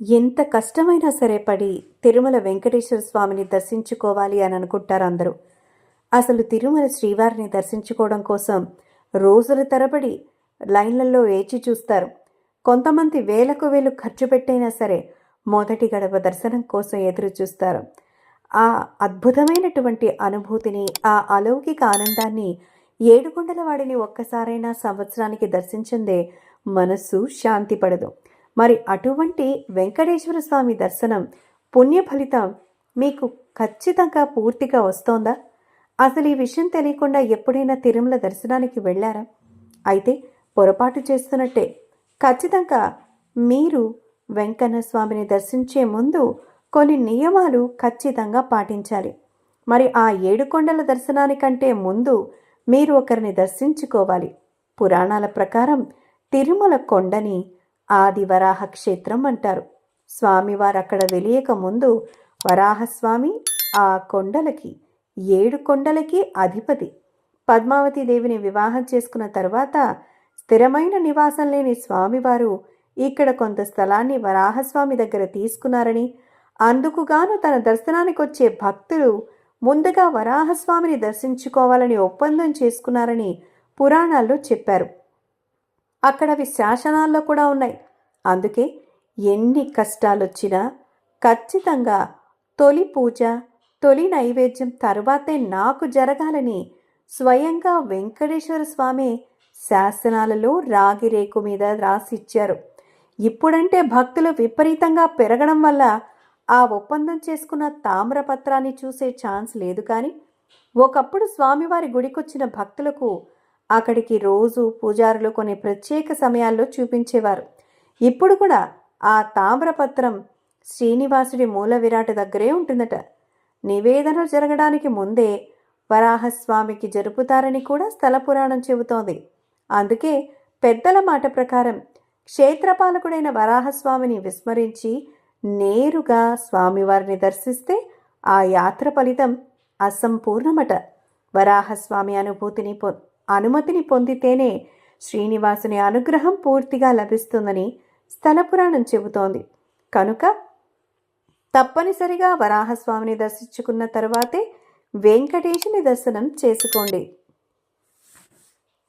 ఎంత కష్టమైనా సరే పడి తిరుమల వెంకటేశ్వర స్వామిని దర్శించుకోవాలి అని అనుకుంటారు అందరూ. అసలు తిరుమల శ్రీవారిని దర్శించుకోవడం కోసం రోజుల తరబడి లైన్లలో వేచి చూస్తారు. కొంతమంది వేలకు వేలు ఖర్చు పెట్టైనా సరే మొదటి గడప దర్శనం కోసం ఎదురు చూస్తారు. ఆ అద్భుతమైనటువంటి అనుభూతిని ఆ అలౌకిక ఆనందాన్ని ఏడుకొండల వాడిని ఒక్కసారైనా సంవత్సరానికి దర్శించిందే మనస్సు శాంతి పడదు. మరి అటువంటి వెంకటేశ్వర స్వామి దర్శనం పుణ్య ఫలితం మీకు ఖచ్చితంగా పూర్తిగా వస్తోందా? అసలు ఈ విషయం తెలియకుండా ఎప్పుడైనా తిరుమల దర్శనానికి వెళ్ళారా? అయితే పొరపాటు చేస్తున్నట్టే. ఖచ్చితంగా మీరు వెంకన్న స్వామిని దర్శించే ముందు కొన్ని నియమాలు ఖచ్చితంగా పాటించాలి. మరి ఆ ఏడుకొండల దర్శనానికంటే ముందు మీరు ఒకరిని దర్శించుకోవాలి. పురాణాల ప్రకారం తిరుమల కొండని ఆది వరాహ క్షేత్రం అంటారు. స్వామివారు అక్కడ వెలియక ముందు వరాహస్వామి ఆ కొండలకి ఏడు కొండలకి అధిపతి. పద్మావతి దేవిని వివాహం చేసుకున్న తర్వాత స్థిరమైన నివాసం లేని స్వామివారు ఇక్కడ కొంత స్థలాన్ని వరాహస్వామి దగ్గర తీసుకున్నారని అందుకుగాను తన దర్శనానికి వచ్చే భక్తులు ముందుగా వరాహస్వామిని దర్శించుకోవాలని ఒప్పందం చేసుకున్నారని పురాణాల్లో చెప్పారు. అక్కడ అవి శాసనాల్లో కూడా ఉన్నాయి. అందుకే ఎన్ని కష్టాలొచ్చినా ఖచ్చితంగా తొలి పూజ తొలి నైవేద్యం తర్వాతే నాకు జరగాలని స్వయంగా వెంకటేశ్వర స్వామి శాసనాలలో రాగి రేకు మీద రాసిచ్చారు. ఇప్పుడంటే భక్తులు విపరీతంగా పెరగడం వల్ల ఆ ఒప్పందం చేసుకున్న తామ్రపత్రాన్ని చూసే ఛాన్స్ లేదు కానీ ఒకప్పుడు స్వామివారి గుడికొచ్చిన భక్తులకు అక్కడికి రోజు పూజారులు కొన్ని ప్రత్యేక సమయాల్లో చూపించేవారు. ఇప్పుడు కూడా ఆ తామ్రపత్రం శ్రీనివాసుడి మూల విరాట దగ్గరే ఉంటుందట. నివేదన జరగడానికి ముందే వరాహస్వామికి జరుపుతారని కూడా స్థల పురాణం చెబుతోంది. అందుకే పెద్దల మాట ప్రకారం క్షేత్రపాలకుడైన వరాహస్వామిని విస్మరించి నేరుగా స్వామివారిని దర్శిస్తే ఆ యాత్ర ఫలితం అసంపూర్ణమట. వరాహస్వామి అనుభూతిని పొ అనుమతిని పొందితేనే శ్రీనివాసుని అనుగ్రహం పూర్తిగా లభిస్తుందని స్థల పురాణం చెబుతోంది. కనుక తప్పనిసరిగా వరాహస్వామిని దర్శించుకున్న తర్వాతే వెంకటేశుని దర్శనం చేసుకోండి.